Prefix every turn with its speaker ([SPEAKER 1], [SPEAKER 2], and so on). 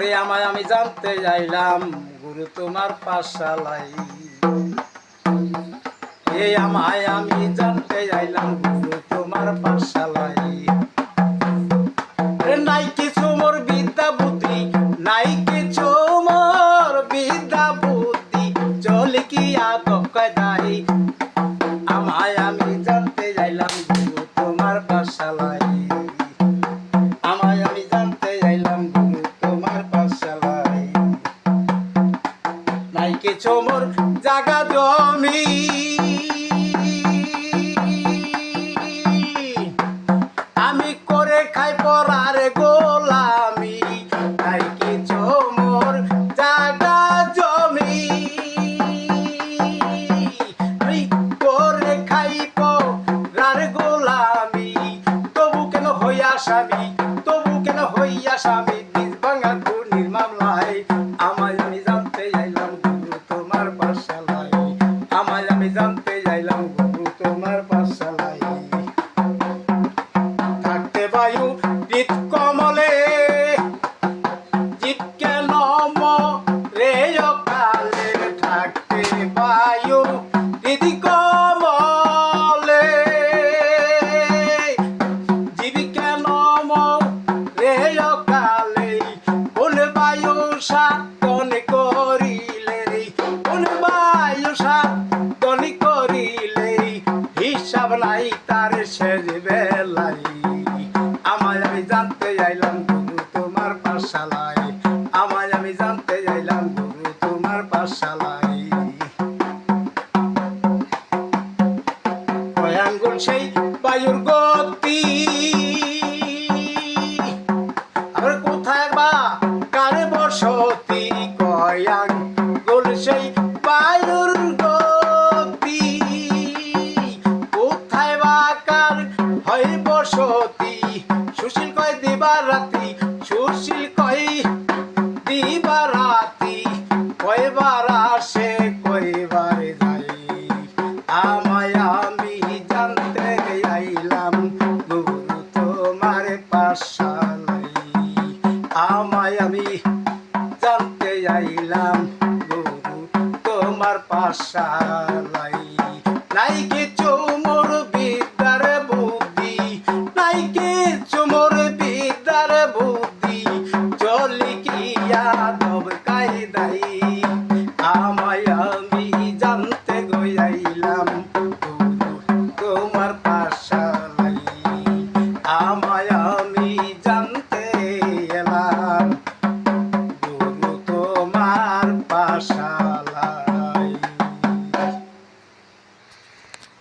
[SPEAKER 1] ওরে আমায় আমি জানতে যাইলাম গুরু তোমার পাশালাই এই আমায় আমি জানতে যাইলাম গুরু তোমার পাশালাই নাই কিছু মোর বিদ্যা বুদ্ধি নাই কিছু মোর বিদ্যা বুদ্ধি চলে কি আমায়, আমি জানতে যাইলাম গুরু তোমার পাশালাই আমায়, আমি কিছু মোর জাগা জমি। আমি করে খাই পরার গোলামি, তাই কিছু মোর জাগা জমি। আমি করে খাই পরার গোলামি, তবু কেন হইয়া স্বামী, তবু কেন হইয়া স্বামী? তার শেষ বেলাই আমায় আমি জানতে যাইলাম গুরু তোমার পাঠশালায় কোথায় বা কার হয় বসতি। সুশীল কয় দিবার রাতি সুশীল কয় দিবার রাতি কয়বার আসে, কয়বার যাই। আমায় আমি জানতে আইলাম, গুরু তোমার পাশালাই আমায় আমি জানতে আইলাম, গুরু তোমার পাশালাই নাই কিছু নাই কিছু মোর বিদ্যার বুদ্ধি। চলি কি আদব কায়দাই? আমায় আমি জানতে গইলাম তোমার পাশালাই আমায়